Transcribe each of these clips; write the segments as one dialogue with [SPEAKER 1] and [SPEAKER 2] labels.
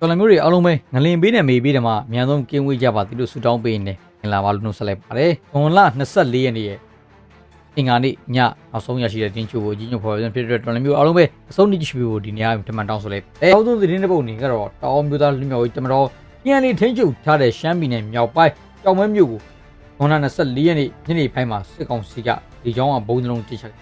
[SPEAKER 1] တော်လည်းမျိုးတွေအားလုံးပဲငလင်ပေးနဲ့မေပေးတယ်မှာအများဆုံးကင်းဝေးကြပါသည်လို့ဆုတောင်းပေးနေတယ်လာပါလို့နှုတ်ဆက်လိုက်ပါတယ်။ဂွန်လ24ရက်နေ့ရဲ့အင်္ဂါနေ့ညနောက်ဆုံးရရှိတဲ့တင်းချိုကိုကြီးညိုဖော်ပြဖြစ်တဲ့တော်လည်းမျိုးအားလုံးပဲအဆုံးထိကြည့်ပြီးဖို့ဒီနေ့အထမှန်တောင်းဆိုလိုက်။အဲအောက်ဆုံးသတင်းတစ်ပုဒ်နေကတော့တောင်မျိုးသားလူမျိုးကြီးတမတော်ပြန်လည်ထိန်းချုပ်ထားတဲ့ရှမ်းပြည်နယ်မြောက်ပိုင်းကြောင်မဲမြို့ကိုဂွန်လ24ရက်နေ့ညနေပိုင်းမှာစစ်ကောင်စီကဒီကြောင်းကဘုံလုံးတိချခဲ့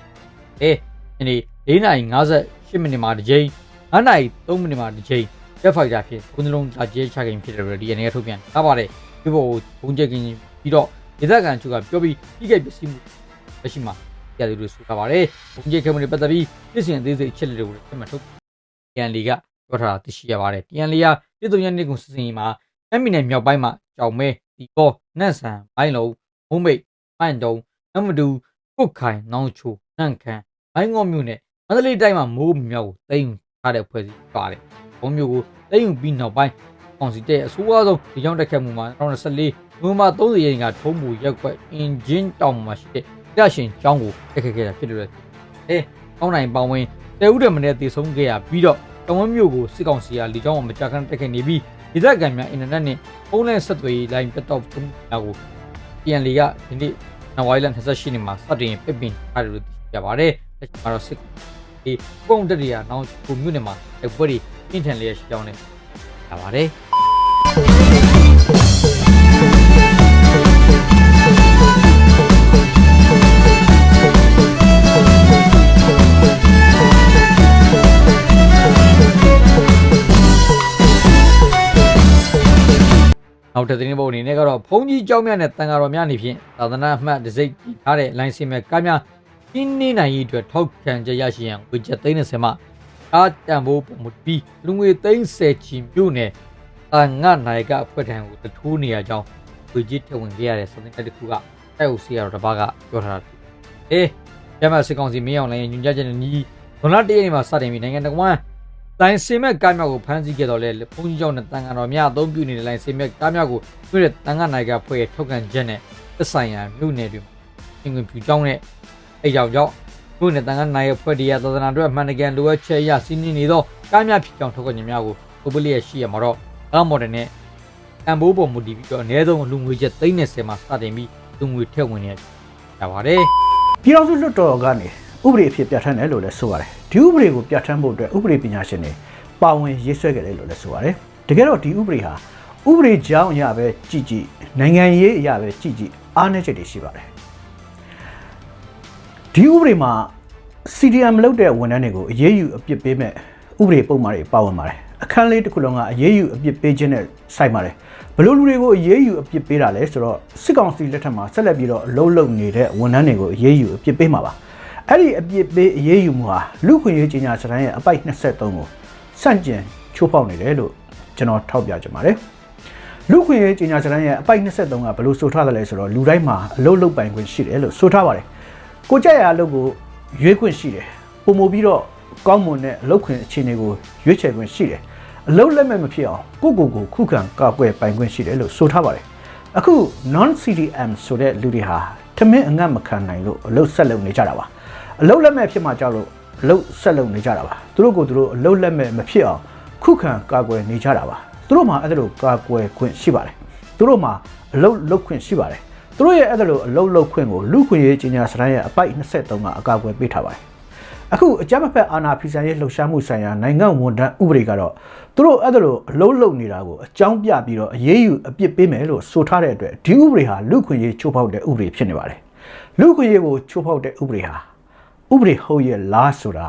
[SPEAKER 1] တယ်။အဲညနေ4:58မိနစ်မှာတစ်ကြိမ်9:03မိနစ်မှာတစ်ကြိမ် Jet Fighter ဖြစ်ဘုံလုံးလာကျဲချခင်ဖြစ်တယ်လို့ဒီအနေနဲ့ထုတ်ပြန်ထားပါတယ်ဒီဘောကိုဘုံကျက်ကင်းပြီးတော့ဒေသခံချုပ်ကပြောပြီးပြီးခဲ့ပစ္စည်းမှုလက်ရှိမှာရတယ်လို့ဆိုထားပါတယ်ဘုံကျက်ခဲမှုတွေပတ်သက်ပြီးပြည်စင်သေးစိတ်အချက်လက်တွေကိုဆက်မှတ်ထုတ်ပြန်လီကပြောထားတာသိရှိရပါတယ်ပြန်လီကပြည်သူ့ရန်နေကုန်စစင်မှာအမီနယ်မြောက်ပိုင်းမှာကြောင်မဲဒီဘောနန့်ဆန်ဘိုင်းလုံးမုံမိတ်မှန်တုံအမတူကုတ်ခိုင်နောင်ချိုနှန့်ခမ်းဘိုင်းငေါမြို့နဲ့မန္တလေးတိုင်းမှာမိုးမြောက်ကိုတိမ့်ထားတဲ့ဖွဲ့စည်းပါတယ် ဘုံမျိုးကိုတိမ့်ပြီးနောက်ပိုင်းအောင်စီတဲ့အဆိုးအဆုံးဒီကြောင့်တက်ခတ်မှုမှာ2014နိုဝင်ဘာ30ရက်နေ့ကထုံးမူရက်ကွက်အင်ဂျင်တောင်မှာရှိတဲ့ရရှင်ကျောင်းကိုတက်ခတ်ခဲ့တာဖြစ်တယ်အဲကောင်းနိုင်ပောင်းဝင်တဲဦးတဲ့မနေ့တည်ဆုံးခဲ့ရပြီးတော့တောင်ဝမျိုးကိုစစ်ကောင်စီကလီကျောင်းကိုမကြခန်းတက်ခတ်နေပြီးဒေသခံများအင်တာနက်နဲ့ဖုန်းနဲ့ဆက်သွယ်ရေးလိုင်းပြတ်တော့သုံးတာကိုပြန်လီကဒီနေ့နဝိုင်လန်28နှစ်မှာစတင်ပြစ်ပင်ထားတယ်လို့သိရပါတယ်။ဒါကြောင့်တော့စစ် ဒီအကုန်တက်တွေကနောက်ကိုမြို့နယ်မှာအပွဲတွေအင်ထန်လေးရရှိကြောင်းလဲလာပါတယ်နောက်တစ်သတင်းပုတ်အနေနဲ့ကတော့ဘုန်းကြီးကျောင်းမြတ်နဲ့တန်ဃာတော်များအနေဖြင့်သာသနာ့အမှတ်တစိုက်ထားတဲ့လိုင်းစင်မဲ့ကားများ ပြင်းနေနိုင်ရေးအတွက်ထောက်ခံကြရရှိရန်ဝေချက်သိန်း30မှအားတန်ဖိုးပုံမူပြီးလူငွေသိန်း10ချီမြို့နယ်အငတ်နိုင်ကအဖွဲ့ထံကိုတထိုးနေရကြောင်းဝေကြီးထဝင်ခဲ့ရတဲ့စတဲ့တစ်ခုကတိုက်အုပ်စီရတော်တစ်ပါးကပြောထားတာအေးကျမစစ်ကောင်စီမင်းအောင်လိုင်းညွှန်ကြားချက်နဲ့ညီဘွန်လာတရနေ့မှာစတင်ပြီးနိုင်ငံတော်ကလိုင်းစင်မဲ့ကားများကိုဖမ်းဆီးခဲ့တော့လေဘုန်းကြီးကျောင်းနဲ့တန်ဃာတော်များအသုံးပြုနေတဲ့လိုင်းစင်မဲ့ကားများကိုတွေ့တဲ့တန်ဃာနိုင်ကဖွဲ့ရဲ့ထုတ်ကန်ချက်နဲ့သက်ဆိုင်ရာမြို့နယ်တွေမှာအင်္ဂွန်ဖြူကျောင်းနဲ့ အဲကြောင့်ကြောင့်မြို့နယ်တန်ဃာနိုင်ရဲ့ဖွဲ့တရားသာသနာအတွက်မှန်တကယ်လိုအပ်ချက်အရစီးနင်းနေသောကားများဖြစ်ကြောင်းထုတ်ကန်ချက်များကိုပုပ္ပလိရဲ့ရှိရမှာတော့ကားမော်ဒယ်နဲ့အန်ဘိုးပေါ်မူတည်ပြီးတော့အနည်းဆုံးလူငွေချက်30မှာစတင်ပြီးလူငွေထည့်ဝင်နေရပါတယ်
[SPEAKER 2] ပြည်တော်စုလွှတ်တော်ကနေဥပဒေအဖြစ်ပြဋ္ဌာန်းတယ်လို့လည်းဆိုပါတယ်ဒီဥပဒေကိုပြဋ္ဌာန်းဖို့အတွက်ဥပဒေပညာရှင်တွေပါဝင်ရေးဆွဲခဲ့တယ်လို့လည်းဆိုပါတယ်တကယ်တော့ဒီဥပဒေဟာဥပဒေကြောင်းအရာပဲကြည်ကြည်နိုင်ငံရေးအရာပဲကြည်ကြည်အားနည်းချက်တွေရှိပါတယ် ဒီဥပဒေမှာ CDM လုပ်တဲ့ဝန်ထမ်းတွေကိုအရေးယူအပြစ်ပေးမဲ့ဥပဒေပုံမှန်တွေပါဝင်ပါတယ်အခန်းလေးတစ်ခုလုံးကအရေးယူအပြစ်ပေးခြင်းနဲ့စိုက်ပါတယ်ဘယ်လို့လူတွေကိုအရေးယူအပြစ်ပေးတာလဲဆိုတော့စစ်ကောင်စီလက်ထက်မှာဆက်လက်ပြီးတော့အလုံးလုံးနေတဲ့ဝန်ထမ်းတွေကိုအရေးယူအပြစ်ပေးမှာပါအဲ့ဒီအပြစ်ပေးအရေးယူမှုဟာလူခွင့်ရေးကြီးညာစတန်းရဲ့အပိုက်23ကိုစန့်ကျင်ချိုးဖောက်နေတယ်လို့ကျွန်တော်ထောက်ပြကြပါတယ်လူခွင့်ရေးကြီးညာစတန်းရဲ့အပိုက်23ကဘယ်လိုဆိုထားတယ်လဲဆိုတော့လူတိုင်းမှာအလုံးလုံးပိုင်ခွင့်ရှိတယ်လို့ဆိုထားပါတယ် ကိုကြက်ရအလုပ်ကိုရွေးခွင့်ရှိတယ်ပုံမပြီးတော့ကောင်းမွန်တဲ့အလုပ်ခွင့်အခြေအနေကိုရွေးချယ်ခွင့်ရှိတယ်အလုပ်လက်မဲ့မဖြစ်အောင်ကိုယ့်ကိုယ်ကိုခုခံကာကွယ်ပိုင်ခွင့်ရှိတယ်လို့ဆိုထားပါတယ်အခု non CDM ဆိုတဲ့လူတွေဟာထမင်းအငတ်မခံနိုင်လို့အလုပ်ဆက်လုပ်နေကြတာပါအလုပ်လက်မဲ့ဖြစ်မှကြောက်လို့အလုပ်ဆက်လုပ်နေကြတာပါသူတို့ကိုယ်သူတို့အလုပ်လက်မဲ့မဖြစ်အောင်ခုခံကာကွယ်နေကြတာပါသူတို့မှာအဲ့ဒါလိုကာကွယ်ခွင့်ရှိပါတယ်သူတို့မှာအလုပ်လုပ်ခွင့်ရှိပါတယ် သူတို့ရဲ့အဲ့ဒါလိုအလုတ်လုတ်ခွင့်ကိုလူခွင့်ရေးကြီးညာစတိုင်းရဲ့အပိုက်23ကအကာအကွယ်ပေးထားပါတယ်အခုအကြမ်းဖက်အာဏာဖီဆန်ရေးလှုပ်ရှားမှုဆိုင်ရာနိုင်ငံဝန်ထမ်းဥပဒေကတော့သူတို့အဲ့ဒါလိုအလုံးလုံးနေတာကိုအကြောင်းပြပြီးတော့အရေးယူအပြစ်ပေးမယ်လို့ဆိုထားတဲ့အတွက်ဒီဥပဒေဟာလူခွင့်ရေးချိုးဖောက်တဲ့ဥပဒေဖြစ်နေပါတယ်လူခွင့်ရေးကိုချိုးဖောက်တဲ့ဥပဒေဟာဥပဒေဟုတ်ရဲ့လားဆိုတာ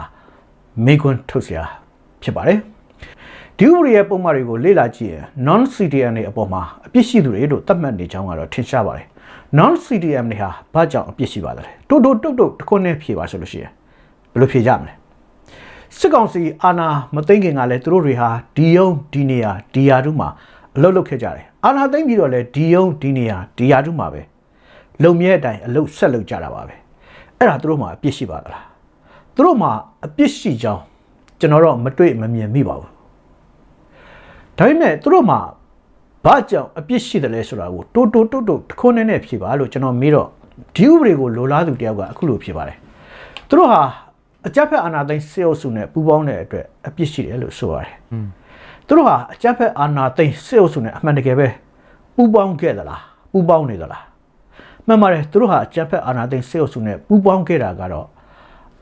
[SPEAKER 2] မေကွန်းထုတ်စရာဖြစ်ပါတယ်ဒီဥပဒေရဲ့ပုံမှန်တွေကိုလေ့လာကြည့်ရင် non citizen တွေအပေါ်မှာအပြစ်ရှိသူတွေလို့သတ်မှတ်နေကြောင်းကတော့ထင်ရှားပါတယ် non CDM တွေဟာဘာကြောင့်အပြစ်ရှိပါသလဲတိုးတိုးတုတ်တုတ်တစ်ခွန်းနဲ့ဖြေပါဆိုလို့ရှိရင်ဘယ်လိုဖြေကြမလဲစစ်ကောင်စီအာဏာမသိမ်းခင်ကလည်းသူတို့တွေဟာဒီယုံဒီနေယာဒီယာတုမှာအလုပ်လုပ်ခဲ့ကြတယ်အာဏာသိမ်းပြီးတော့လည်းဒီယုံဒီနေယာဒီယာတုမှာပဲလုံမြဲအတိုင်းအလုပ်ဆက်လုပ်ကြတာပါပဲအဲ့ဒါသူတို့မှာအပြစ်ရှိပါသလားသူတို့မှာအပြစ်ရှိကြောင်းကျွန်တော်တော့မတွေ့မမြင်မိပါဘူးဒါပေမဲ့သူတို့မှာ ဘာကြောင့်အပြစ်ရှိတယ်လဲဆိုတာကိုတိုးတိုးတုတ်တုတ်တစ်ခုနဲ့နဲ့ဖြေပါလို့ကျွန်တော်မေးတော့ဒီဥပဒေကိုလိုလားသူတယောက်ကအခုလိုဖြေပါတယ်သူတို့ဟာအကြက်ဖက်အာဏာသိမ်းစေအုပ်စုနဲ့ပူးပေါင်းတဲ့အတွက်အပြစ်ရှိတယ်လို့ဆိုရတယ်သူတို့ဟာအကြမ်းဖက်အာဏာသိမ်းစစ်အုပ်စုနဲ့အမှန်တကယ်ပဲပူးပေါင်းခဲ့သလားပူးပေါင်းနေသလားမှန်ပါတယ်သူတို့ဟာအကြမ်းဖက်အာဏာသိမ်းစစ်အုပ်စုနဲ့ပူးပေါင်းခဲ့တာကတော့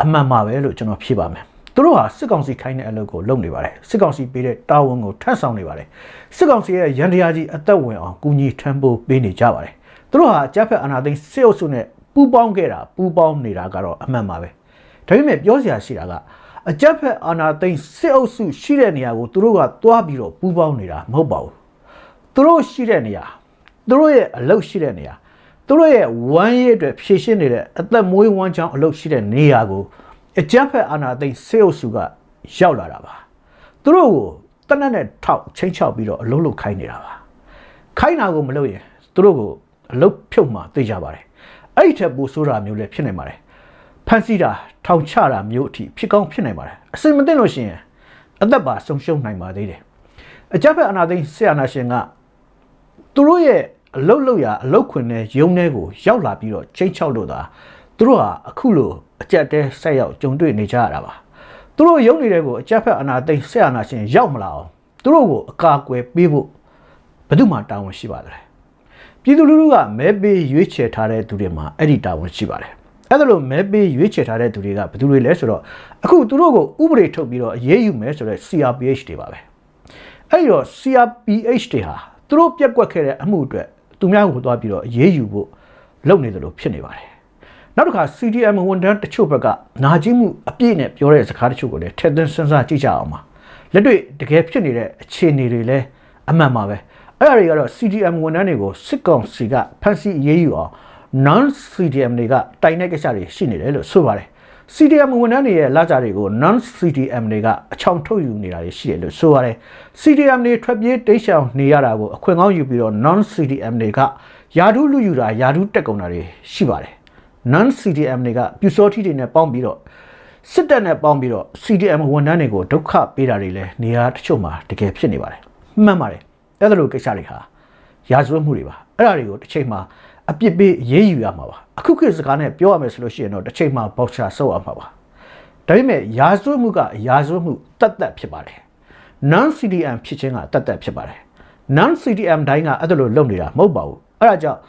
[SPEAKER 2] အမှန်ပါပဲလို့ကျွန်တော်ဖြေပါမယ် သူတို့ဟာစစ်ကောင်စီခိုင်းတဲ့အလုပ်ကိုလုပ်နေပါတယ်စစ်ကောင်စီပေးတဲ့တာဝန်ကိုထမ်းဆောင်နေပါတယ်စစ်ကောင်စီရဲ့ရန်တရားကြီးအသက်ဝင်အောင်ကူညီထမ်းပိုးပေးနေကြပါတယ်သူတို့ဟာအကြမ်းဖက်အာဏာသိမ်းစစ်အုပ်စုနဲ့ပူးပေါင်းခဲ့တာပူးပေါင်းနေတာကတော့အမှန်ပါပဲဒါပေမဲ့ပြောစရာရှိတာကအကြက်ဖက်အာနာသိန်းစစ်အုပ်စုရှိတဲ့နေရာကိုသူတို့ကသွားပြီးတော့ပူးပေါင်းနေတာမဟုတ်ပါဘူးသူတို့ရှိတဲ့နေရာသူတို့ရဲ့အလုပ်ရှိတဲ့နေရာသူတို့ရဲ့ဝမ်းရည်အတွက်ဖြည့်ရှင်းနေတဲ့အသက်မွေးဝမ်းကြောင်းအလုပ်ရှိတဲ့နေရာကို အကြက်ဖက်အာနာသိန်းစစ်အုပ်စုကရောက်လာတာပါသူတို့ကိုတနက်နဲ့ထောက်ချင်းချောက်ပြီးတော့အလုပ်လုပ်ခိုင်းနေတာပါခိုင်းတာကိုမလုပ်ရင်သူတို့ကိုအလုပ်ဖြုတ်မှသိကြပါတယ်အဲ့ဒီထက်ပိုဆိုးတာမျိုးလည်းဖြစ်နေပါတယ်ဖန်စီတာထောင်ချတာမျိုးအထိဖြစ်ကောင်းဖြစ်နိုင်ပါတယ်အစင်မသိလို့ရှိရင်အသက်ပါဆုံးရှုံးနိုင်ပါသေးတယ်အကြမ်းဖက်အနာသိန်းဆရာနာရှင်ကသူတို့ရဲ့အလုတ်လုတ်ရအလုတ်ခွင်နဲ့ရုံထဲကိုရောက်လာပြီးတော့ချိန်ချောက်လို့သာ သူတို့ဟာအခုလိုအကြက်တဲဆက်ရောက်ကြုံတွေ့နေကြရတာပါသူတို့ရုံနေတဲ့ကိုအကြက်ဖက်အနာသိန်းဆရာနာရှင်ရောက်မလာအောင်သူတို့ကိုအကာအကွယ်ပေးဖို့ဘယ်သူမှတာဝန်ရှိပါသလဲပြည်သူလူထုကမဲပေးရွေးချယ်ထားတဲ့သူတွေမှာအဲ့ဒီတာဝန်ရှိပါတယ်အဲ့ဒါလို့မဲပေးရွေးချယ်ထားတဲ့သူတွေကဘယ်သူတွေလဲဆိုတော့အခုသူတို့ကိုဥပဒေထုတ်ပြီးတော့အရေးယူမယ်ဆိုတော့ CRPH တွေပါပဲအဲ့ဒီတော့ CRPH တွေဟာသူတို့ပြက်ကွက်ခဲ့တဲ့အမှုအတွက်သူများကိုသွားပြီးတော့အရေးယူဖို့လုပ်နေတယ်လို့ဖြစ်နေပါတယ် နောက်တစ်ခါ CDM ဝန်ထမ်းတချို့ဘက်ကနာကျင်မှုအပြည့်နဲ့ပြောတဲ့စကားတချို့ကိုလည်းထည့်သွင်းစဉ်းစားကြည့်ကြအောင်ပါလက်တွေ့တကယ်ဖြစ်နေတဲ့အခြေအနေတွေလည်းအမှန်ပါပဲအဲ့ဒါတွေကတော့ CDM ဝန်ထမ်းတွေကိုစစ်ကောင်စီကဖမ်းဆီးအရေးယူအောင် non CDM တွေကတိုင်တဲ့ကိစ္စတွေရှိနေတယ်လို့ဆိုပါတယ် CDM ဝန်ထမ်းတွေရဲ့လာကြတွေကို non CDM တွေကအချောင်ထုတ်ယူနေတာတွေရှိတယ်လို့ဆိုပါတယ် CDM တွေထွက်ပြေးတိတ်ရှောင်နေရတာကိုအခွင့်ကောင်းယူပြီးတော့ non CDM တွေကယာဒုလူယူတာယာဒုတက်ကုန်တာတွေရှိပါတယ် non CDM တွေကပြူစောထီတွေနဲ့ပေါင်းပြီးတော့စစ်တပ်နဲ့ပေါင်းပြီးတော့ CDM ဝန်ထမ်းတွေကိုဒုက္ခပေးတာတွေလည်းနေရာတချို့မှာတကယ်ဖြစ်နေပါတယ်မှန်ပါတယ်အဲ့ဒါလိုကိစ္စတွေဟာရာဇဝတ်မှုတွေပါအဲ့ဒါတွေကိုတစ်ချိန်မှာအပြစ်ပေးရေးယူရမှာပါအခုခေတ်စကားနဲ့ပြောရမယ်ဆိုလို့ရှိရင်တော့တစ်ချိန်မှာဘောက်ချာဆုပ်ရမှာပါဒါပေမဲ့ရာဇဝတ်မှုကရာဇဝတ်မှုတတ်တတ်ဖြစ်ပါတယ် non CDM ဖြစ်ခြင်းကတတ်တတ်ဖြစ်ပါတယ် non CDM တိုင်းကအဲ့ဒါလိုလုပ်နေတာမဟုတ်ပါဘူးအဲ့ဒါကြောင့်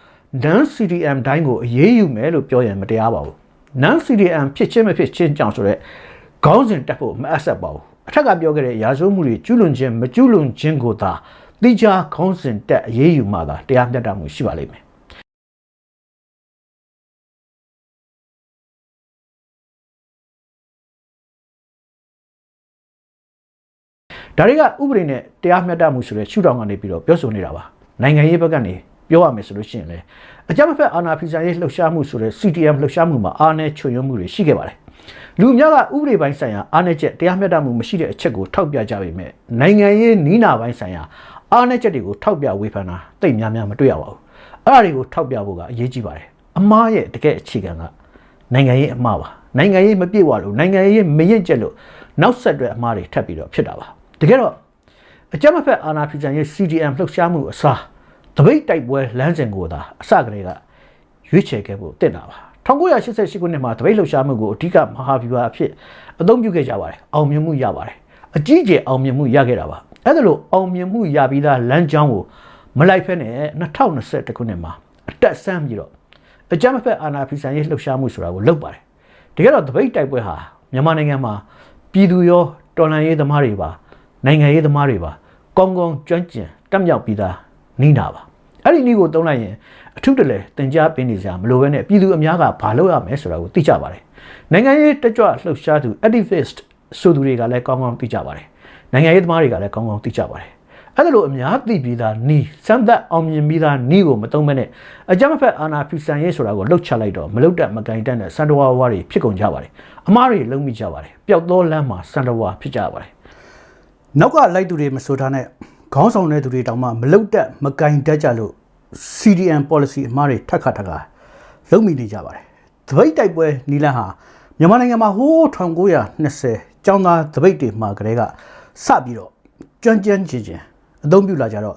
[SPEAKER 2] non CDM တိုင်းကိုအရေးယူမယ်လို့ပြောရင်မတရားပါဘူး non CDM ဖြစ်ခြင်းမဖြစ်ခြင်းကြောင့်ဆိုတော့ခေါင်းစဉ်တက်ဖို့မအပ်ဆက်ပါဘူးအထက်ကပြောခဲ့တဲ့ရာဇဝတ်မှုတွေကျူးလွန်ခြင်းမကျူးလွန်ခြင်းကိုသာတိကျခေါင်းစဉ်တက်အရေးယူမှသာတရားမျှတမှုရှိပါလိမ့်မယ်ဒါတွေကဥပဒေနဲ့တရားမျှတမှုဆိုတဲ့ရှုထောင့်ကနေပြီးတော့ပြောဆိုနေတာပါနိုင်ငံရေးဘက်ကနေ ပြောရမယ်ဆိုလို့ရှိရင်လေအကြမ်းမဖက်အာဏာဖီဆန်ရေးလှုပ်ရှားမှုဆိုတဲ့ CTM လှုပ်ရှားမှုမှာအာဏာချွတ်ယွန်းမှုတွေရှိခဲ့ပါတယ်လူအများကဥပဒေပိုင်းဆိုင်ရာအာဏာချက်တရားမျှတမှုမရှိတဲ့အချက်ကိုထောက်ပြကြပေမဲ့နိုင်ငံရေးနီးနာပိုင်းဆိုင်ရာအာဏာချက်တွေကိုထောက်ပြဝေဖန်တာတိတ်များများမတွေ့ရပါဘူးအဲ့ဒါတွေကိုထောက်ပြဖို့ကအရေးကြီးပါတယ်အမားရဲ့တကယ်အခြေခံကနိုင်ငံရေးအမှားပါနိုင်ငံရေးမပြည့်ဝလို့နိုင်ငံရေးမရင့်ကျက်လို့နောက်ဆက်တွဲအမှားတွေထပ်ပြီးတော့ဖြစ်တာပါတကယ်တော့အကြမ်းမဖက်အာဏာဖီဆန်ရေး CDM လှုပ်ရှားမှုအစား တပိတ်တိုက်ပွဲလမ်းစဉ်ကိုသာအစကတည်းကရွေးချယ်ခဲ့ဖို့တင့်တာပါ1988ခုနှစ်မှာတပိတ်လှုပ်ရှားမှုကိုအဓိကမဟာဗျူဟာအဖြစ်အသုံးပြုခဲ့ကြပါတယ်အောင်မြင်မှုရပါတယ်အကြီးအကျယ်အောင်မြင်မှုရခဲ့တာပါအဲ့ဒါလို့အောင်မြင်မှုရပြီးသားလမ်းကြောင်းကိုမလိုက်ဖက်နဲ့2021ခုနှစ်မှာအတက်ဆန်းပြီးတော့အကြမ်းမဖက်အာဏာဖီဆန်ရေးလှုပ်ရှားမှုဆိုတာကိုလုပ်ပါတယ်တကယ်တော့တပိတ်တိုက်ပွဲဟာမြန်မာနိုင်ငံမှာပြည်သူရောတော်လှန်ရေးသမားတွေပါနိုင်ငံရေးသမားတွေပါကောင်းကောင်းကျွမ်းကျင်တက်မြောက်ပြီးသား နီးနာပါအဲ့ဒီနီးကိုတုံးလိုက်ရင်အထုတလဲတင် जा ပေးနေစရာမလိုဘဲနဲ့ပြည်သူအများကဘာလုပ်ရမလဲဆိုတာကိုသိကြပါတယ်နိုင်ငံရေးတက်ကြွလှုပ်ရှားသူ activist ဆိုသူတွေကလည်းကောင်းကောင်းသိကြပါတယ်နိုင်ငံရေးသမားတွေကလည်းကောင်းကောင်းသိကြပါတယ်အဲ့ဒါလိုအများသိပြီးသားနီးစမ်းသက်အောင်မြင်ပြီးသားနီးကိုမတုံးမဲနဲ့အကြမ်းမဖက်အာဏာဖီဆန်ရေးဆိုတာကိုလှုပ်ချလိုက်တော့မလှုပ်တတ်မကင်တတ်တဲ့စန္ဒဝါဝါတွေဖြစ်ကုန်ကြပါတယ်အမားတွေလုံးမိကြပါတယ်ပျောက်သောလမ်းမှာစန္ဒဝါဖြစ်ကြပါတယ်နောက်ကလိုက်သူတွေမဆိုထားနဲ့ ခေါင်းဆောင်တဲ့သူတွေတောင်မှမလုတ်တက်မကင်တတ်ကြလို့ CDM policy အမှားတွေထက်ခါထက်ခါလုံးမိနေကြပါတယ်။တပိတ်တိုက်ပွဲနီလန်းဟာမြန်မာနိုင်ငံမှာဟိုး1920ကျောင်းသားတပိတ်တွေမှာကလေးကစပြီးတော့ကြမ်းကြမ်းချင်းချင်းအသုံးပြုလာကြတော့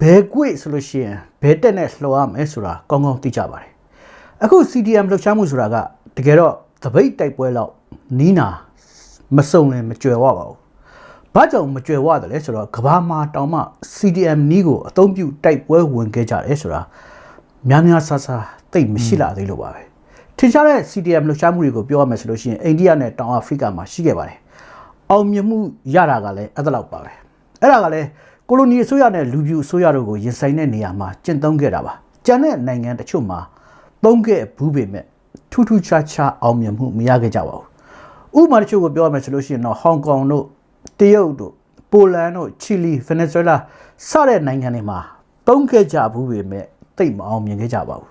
[SPEAKER 2] ဘယ်ကွေ့ဆိုလို့ရှိရင်ဘယ်တက်နဲ့လှော်ရမယ်ဆိုတာကောင်းကောင်းသိကြပါတယ်။အခု CDM လှုပ်ရှားမှုဆိုတာကတကယ်တော့တပိတ်တိုက်ပွဲလောက်နီးနာမစုံလည်းမကြွယ်ဝပါဘူး။ ဘာကြောင့်မကြွယ်ဝတယ်လဲဆိုတော့ကဘာမှာတောင်မှ CDM နီးကိုအသုံးပြုတိုက်ပွဲဝင်ခဲ့ကြတယ်ဆိုတာများများဆဆသိပ်မရှိလာသေးလို့ပါပဲထင်ရှားတဲ့ CDM လှုပ်ရှားမှုတွေကိုပြောရမယ်ဆိုလို့ရှိရင်အိန္ဒိယနဲ့တောင်အာဖရိကမှာရှိခဲ့ပါတယ်အောင်မြင်မှုရတာကလည်းအဲ့ဒါလောက်ပါပဲအဲ့ဒါကလည်းကိုလိုနီအစိုးရနဲ့လူပြူအစိုးရတို့ကိုရင်ဆိုင်တဲ့နေရာမှာကျင့်သုံးခဲ့တာပါကျန်တဲ့နိုင်ငံတချို့မှာသုံးခဲ့ဘူးပေမဲ့ထူးထူးခြားခြားအောင်မြင်မှုမရခဲ့ကြပါဘူးဥပမာတချို့ကိုပြောရမယ်ဆိုလို့ရှိရင်တော့ဟောင်ကောင်တို့ တရုတ်တို့ပိုလန်တို့ချီလီဗင်နီဇွဲလားစတဲ့နိုင်ငံတွေမှာတုံးခဲ့ကြဘူးပေမဲ့တိတ်မအောင်မြင်ခဲ့ကြပါဘူး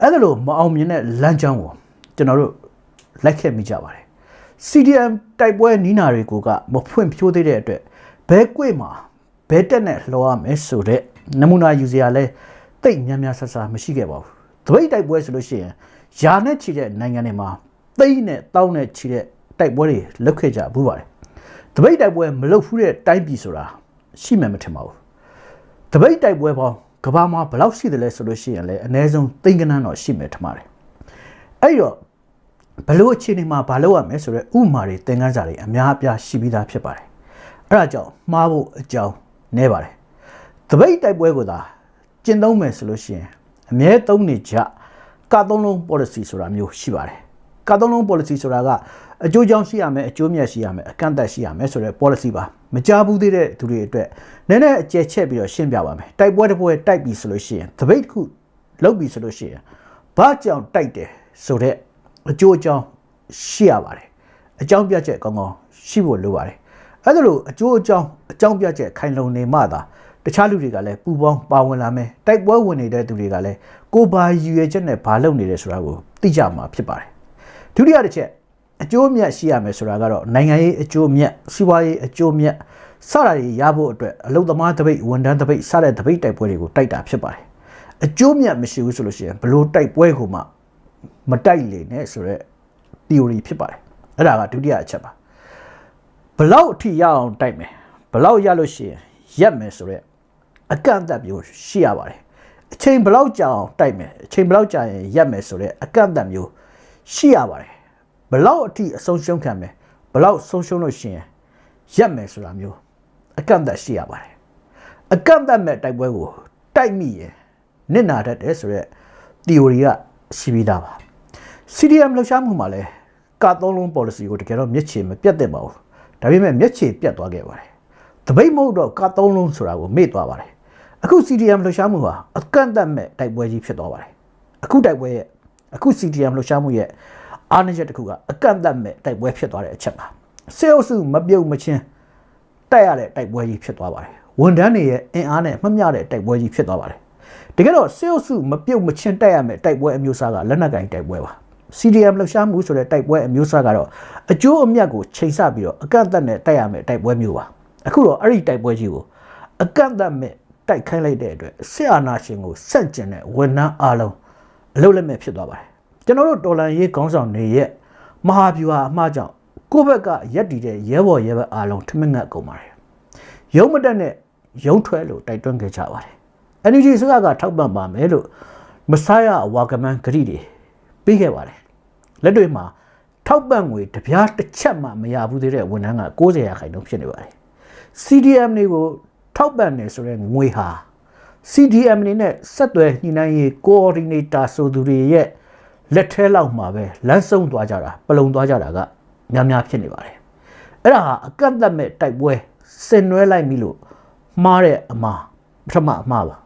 [SPEAKER 2] အဲ့ဒါလို့မအောင်မြင်တဲ့လမ်းကြောင်းကိုကျွန်တော်တို့လိုက်ခဲ့မိကြပါတယ် CDM တိုက်ပွဲနီးနာတွေကိုကမဖွင့်ဖြိုးသေးတဲ့အတွက်ဘဲကွေ့မှာဘဲတက်နဲ့လှော်ရမယ်ဆိုတဲ့နမူနာယူစရာလဲတိတ်များများဆဆမရှိခဲ့ပါဘူးတပိတ်တိုက်ပွဲဆိုလို့ရှိရင်ယာနဲ့ချီတဲ့နိုင်ငံတွေမှာသိန်းနဲ့တောင်းနဲ့ချီတဲ့တိုက်ပွဲတွေလုပ်ခဲ့ကြဘူးပါတယ် တပိတ်တိုက်ပွဲမလုပ်ဘူးတဲ့တိုင်းပြည်ဆိုတာရှိမှမထင်ပါဘူးတပိတ်တိုက်ပွဲပေါင်းကဘာမှာဘယ်လောက်ရှိတယ်လဲဆိုလို့ရှိရင်လည်းအနည်းဆုံးသိန်းကနန်းတော့ရှိမယ်ထင်ပါတယ်အဲ့တော့ဘလို့အခြေအနေမှာမလုပ်ရမလဲဆိုတော့ဥမာတွေသင်ခန်းစာတွေအများအပြားရှိပြီးသားဖြစ်ပါတယ်အဲ့ဒါကြောင့်မှားဖို့အကြောင်းနည်းပါတယ်တပိတ်တိုက်ပွဲကိုသာကျင့်သုံးမယ်ဆိုလို့ရှိရင်အမြဲသုံးနေကြကသုံးလုံး policy ဆိုတာမျိုးရှိပါတယ် ကသုံးလုံး policy ဆိုတာကအကျိုးကြောင့်ရှိရမယ်အကျိုးမြတ်ရှိရမယ်အကန့်အသတ်ရှိရမယ်ဆိုတဲ့ policy ပါမကြဘူးသေးတဲ့သူတွေအတွက်နည်းနည်းအကျယ်ချက်ပြီးတော့ရှင်းပြပါမယ်တိုက်ပွဲတစ်ပွဲတိုက်ပြီဆိုလို့ရှိရင်တပိတ်တစ်ခုလုပ်ပြီဆိုလို့ရှိရင်ဘာကြောင့်တိုက်တယ်ဆိုတော့အကျိုးအကြောင်းရှိရပါတယ်အကြောင်းပြချက်ကောင်းကောင်းရှိဖို့လိုပါတယ်အဲ့ဒါလို့အကျိုးအကြောင်းအကြောင်းပြချက်ခိုင်လုံနေမှသာတခြားလူတွေကလည်းပူပေါင်းပါဝင်လာမယ်တိုက်ပွဲဝင်နေတဲ့သူတွေကလည်းကိုယ်ဘာရည်ရွယ်ချက်နဲ့ဘာလုပ်နေတယ်ဆိုတာကိုသိကြမှာဖြစ်ပါတယ် ဒုတိယတစ်ချက်အကျိုးအမြတ်ရှိရမယ်ဆိုတာကတော့နိုင်ငံရေးအကျိုးအမြတ်စီးပွားရေးအကျိုးအမြတ်စတာတွေရဖို့အတွက်အလုပ်သမားတပိတ်ဝန်ထမ်းတပိတ်စတဲ့တပိတ်တိုက်ပွဲတွေကိုတိုက်တာဖြစ်ပါတယ်အကျိုးအမြတ်မရှိဘူးဆိုလို့ရှိရင်ဘလို့တိုက်ပွဲကိုမှမတိုက်လေနဲ့ဆိုတော့ theory ဖြစ်ပါတယ်အဲ့ဒါကဒုတိယအချက်ပါဘလောက်အထိရအောင်တိုက်မယ်ဘလောက်ရလို့ရှိရင်ရက်မယ်ဆိုတော့အကန့်အသတ်မျိုးရှိရပါတယ်အချိန်ဘလောက်ကြာအောင်တိုက်မယ်အချိန်ဘလောက်ကြာရင်ရက်မယ်ဆိုတော့အကန့်အသတ်မျိုး ရှိရပါတယ်ဘလောက်အထိအဆုံးရှုံးခံမယ်ဘလောက်ဆုံးရှုံးလို့ရှိရင်ရက်မယ်ဆိုတာမျိုးအကန့်အသတ်ရှိရပါတယ်အကန့်အသတ်မဲ့တိုက်ပွဲကိုတိုက်မိရင်နစ်နာတတ်တယ်ဆိုတော့ theory ကရှိပြီးသားပါ CDM လှုပ်ရှားမှုမှာလဲကသုံးလုံး policy ကိုတကယ်တော့မျက်ခြေမပြတ်တဲ့ပါဘူးဒါပေမဲ့မျက်ခြေပြတ်သွားခဲ့ပါတယ်တပိတ်မဟုတ်တော့ကသုံးလုံးဆိုတာကိုမေ့သွားပါတယ်အခု CDM လှုပ်ရှားမှုဟာအကန့်အသတ်မဲ့တိုက်ပွဲကြီးဖြစ်သွားပါတယ်အခုတိုက်ပွဲရဲ့ အခု CDM လှုပ်ရှားမှုရဲ့အားနည်းချက်တစ်ခုကအကန့်အသတ်မဲ့တိုက်ပွဲဖြစ်သွားတဲ့အချက်ပါစေအုပ်စုမပြုတ်မချင်းတိုက်ရတဲ့တိုက်ပွဲကြီးဖြစ်သွားပါတယ်ဝန်ထမ်းတွေရဲ့အင်အားနဲ့မမျှတဲ့တိုက်ပွဲကြီးဖြစ်သွားပါတယ်တကယ်တော့စေအုပ်စုမပြုတ်မချင်းတိုက်ရမယ်တိုက်ပွဲအမျိုးအစားကလက်နက်ကင်တိုက်ပွဲပါ CDM လှုပ်ရှားမှုဆိုတဲ့တိုက်ပွဲအမျိုးအစားကတော့အကျိုးအမြတ်ကိုချိန်ဆပြီးတော့အကန့်အသတ်နဲ့တိုက်ရမယ်တိုက်ပွဲမျိုးပါအခုတော့အဲ့ဒီတိုက်ပွဲကြီးကိုအကန့်အသတ်မဲ့တိုက်ခိုင်းလိုက်တဲ့အတွက်ဆရာနာရှင်ကိုစန့်ကျင်တဲ့ဝန်နှန်းအားလုံး အလုတ်လက်မဲ့ဖြစ်သွားပါတယ်ကျွန်တော်တို့တော်လန်ရေးခေါင်းဆောင်တွေရဲ့မဟာဗျူဟာအမှားကြောင့်ကိုယ့်ဘက်ကရက်တည်တဲ့ရဲဘော်ရဲဘက်အားလုံးထမင်းငတ်ကုန်ပါတယ်ရုံးမတက်နဲ့ရုံးထွက်လို့တိုက်တွန်းခဲ့ကြပါတယ် NUG စကားကထောက်ပံ့ပါမယ်လို့မဆာယဝါကမန်ဂရီတွေပြီးခဲ့ပါတယ်လက်တွေ့မှာထောက်ပံ့ငွေတပြားတစ်ချက်မှမရဘူးသေးတဲ့ဝန်ထမ်းက90ရာခိုင်နှုန်းဖြစ်နေပါတယ် CDM တွေကိုထောက်ပံ့နေဆိုတဲ့ငွေဟာ CDM နေနဲ့ဆက်သွယ်ညှိနှိုင်းရေး coordinator ဆိုသူတွေရဲ့လက်ထဲလောက်မှာပဲလမ်းဆုံးသွားကြတာပလုံသွားကြတာကများများဖြစ်နေပါတယ်အဲ့ဒါဟာအကန့်အသတ်မဲ့တိုက်ပွဲဆင်နွှဲလိုက်ပြီလို့မှားတဲ့အမှားပထမအမှားပါ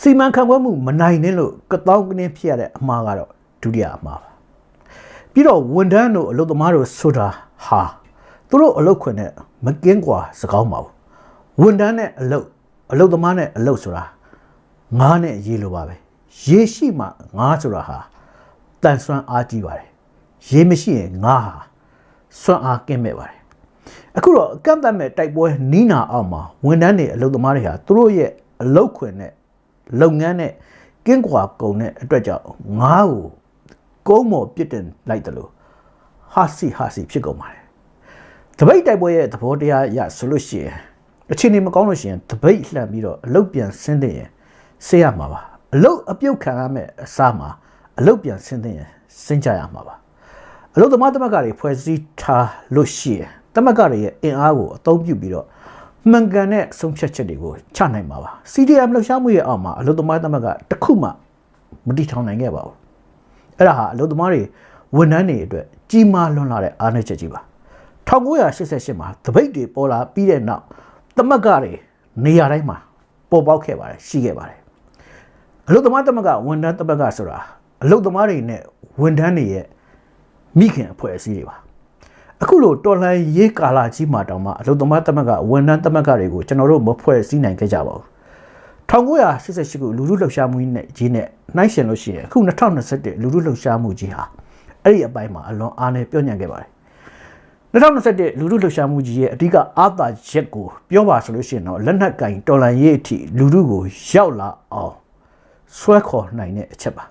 [SPEAKER 2] စီမံခန့်ခွဲမှုမနိုင်နေလို့ကတောင်းကနေဖြစ်ရတဲ့အမှားကတော့ဒုတိယအမှားပါပြီးတော့ဝန်ထမ်းတို့အလုပ်သမားတို့ဆိုတာဟာသူတို့အလုပ်ခွင်နဲ့မကင်းကွာစကောင်းပါဘူးဝန်ထမ်းနဲ့အလုပ် အလုပ်သမားနဲ့အလုပ်ဆိုတာငားနဲ့ရေလိုပါပဲရေရှိမှငားဆိုတာဟာတန်ဆွမ်းအားကြီးပါတယ်ရေမရှိရင်ငားဟာဆွမ်းအားကင်းမဲ့ပါတယ်အခုတော့အကန့်အသတ်မဲ့တိုက်ပွဲနီးနာအောင်မှာဝန်ထမ်းတွေအလုပ်သမားတွေဟာသူတို့ရဲ့အလုပ်ခွင်နဲ့လုပ်ငန်းနဲ့ကင်းကွာကုန်တဲ့အတွက်ကြောင့်ငားကိုကုန်းမော်ပြစ်တင်လိုက်တယ်လို့ဟာစီဟာစီဖြစ်ကုန်ပါတယ်တပိတ်တိုက်ပွဲရဲ့သဘောတရားရဆိုလို့ရှိရင် အခြေအနေမကောင်းလို့ရှိရင်တပိတ်လှန်ပြီးတော့အလုတ်ပြန်ဆင်းတဲ့ရင်ဆေးရမှာပါအလုတ်အပြုတ်ခံရမယ့်အစားမှာအလုတ်ပြန်ဆင်းတဲ့ရင်ဆင်းကြရမှာပါအလုတ်သမားသမဂ္ဂတွေဖွဲ့စည်းထားလို့ရှိရင်တမကတွေရဲ့အင်အားကိုအသုံးပြုပြီးတော့မှန်ကန်တဲ့ဆုံးဖြတ်ချက်တွေကိုချနိုင်မှာပါ CDM လှုပ်ရှားမှုရဲ့အောက်မှာအလုသမားတမကတစ်ခုမှမတိထောင်နိုင်ခဲ့ပါဘူးအဲ့ဒါဟာအလုသမားတွေဝန်ထမ်းတွေအတွက်ကြီးမားလွန်းလာတဲ့အားနည်းချက်ကြီးပါ1988မှာတပိတ်တွေပေါ်လာပြီးတဲ့နောက် တမကတွေနေရာတိုင်းမှာပေါ်ပေါက်ခဲ့ပါတယ်ရှိခဲ့ပါတယ်အလုသမားတမကဝန်ထမ်းတမကဆိုတာအလုသမားတွေနဲ့ဝန်ထမ်းတွေရဲ့မိခင်အဖွဲ့အစည်းတွေပါအခုလိုတော်လှန်ရေးကာလကြီးမှာတောင်မှအလုသမားတမကဝန်ထမ်းတမကတွေကိုကျွန်တော်တို့မဖွဲ့စည်းနိုင်ခဲ့ကြပါဘူး1988ခုလူလူလှုပ်ရှားမှုနဲ့ကြီးနဲ့နှိုင်းရှင်လို့ရှိရင်အခု2021လူလူလှုပ်ရှားမှုကြီးဟာအဲ့ဒီအပိုင်းမှာအလွန်အားနည်းပြောညံ့ခဲ့ပါတယ် 2021လူလူလှုပ်ရှားမှုကြီးရဲ့အဓိကအာသာချက်ကိုပြောပါဆိုလို့ရှိရင်တော့လက်နက်ကင်တော်လှန်ရေးအထိလူလူကိုရောက်လာအောင်ဆွဲခေါ်နိုင်တဲ့အချက်ပါ